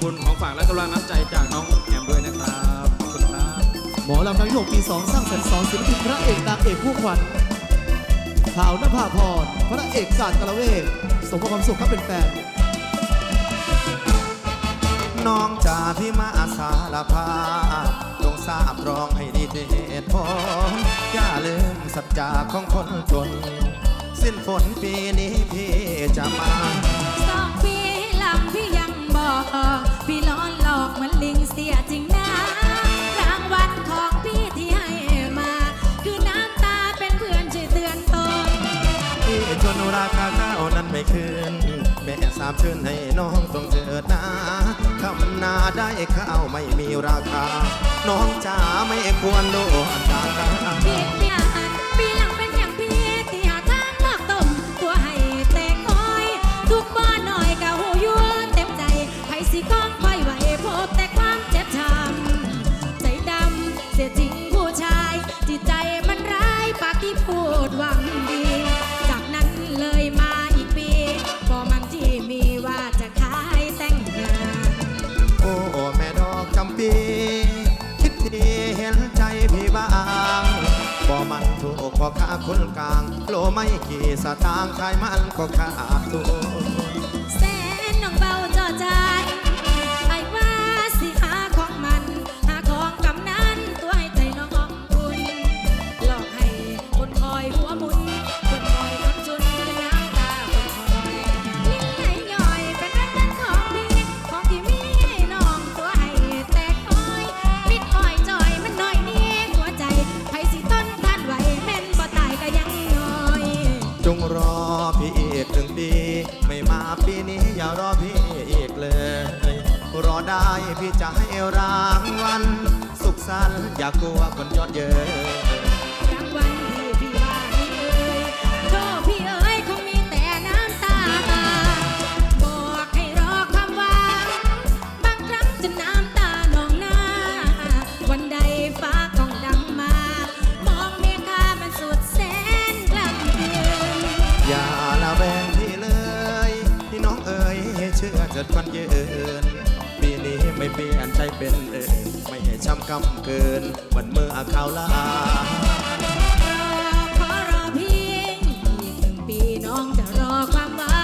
คุณของฝากและกำลังน้ำใจจากน้องแอมด้วยนะครับขอบคุณครับหมอลำครั้งที่6ปี 2 สร้างสรรค์สองศิลปินพระเอกนางเอกคู่ขวัญข่าวนภาพรพระเอกศาสตร์กะละเวกสมกับความสุขครับเป็นแฟนน้องจ่าพี่มาอาสารภาพจงทราบรองให้ดีเหตุผลอย่าลืมสัจจาของคนจน สิ้นฝนปีนี้พี่จะมา ราคาข้าวนั้นไม่คืน แม่สามชื่นให้น้องต้องเจิดนาคำนาได้ข้าวไม่มีราคา น้องจ๋าไม่ควรโดนด่าผิดเนี่ยปีหลังเป็นอย่างพี่ที่หาทางลอกต้มตัวให้แตกอ้อย ทุกบ้านหน่อยกะหูยั่วเต็มใจไผสิก้องคอยไหวพบแต่ความเจ็บช้ำใจดำเสียจริงผู้ชาย จิตใจมันร้ายปากที่พูดหวังดี ค้าคนกลาง โลไม่กี่สตางค์ขายมันก็ขาดทุน ได้พี่จะให้รางวัลสุขสันต์อย่ากลัวคนยอดเย้ยรางวัลที่พี่ว่าให้เอ่ยโทษพี่เอ๋ยคงมีแต่น้ำตา บอกให้รอความหวังบางครั้งจะน้ำตานองหน้า วันใดฟ้าก้องดังมา มองเมฆามันสุดแสนกล้ำเกินอย่าละแวงพี่เลย พี่น้องเอ๋ยให้เชื่อเถิดควันยืน นี้ไม่เปลี่ยนใจเป็นเอ่ยไม่ให้ช้ำกำเกินวันเมื่อข่าวลาขอรอเพียงอีกหนึ่งปีน้องจะรอความหวั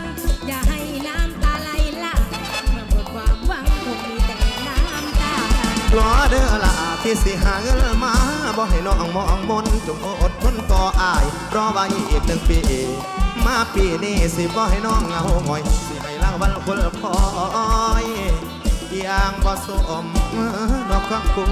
ง อย่าให้น้ำตาไหลหลั่งเมื่อหมดความหวังคงมีแต่น้ำตา รอเด้อละพี่สิหาเงินมาบ่ให้น้องมองมนจงอดทนต่ออาย รอไว้อีกหนึ่งปี มาปีนี้สิบ่ให้น้องเหงาหงอย สิให้รางวัลคนคอย อย่างบ่สมดอกความคุ้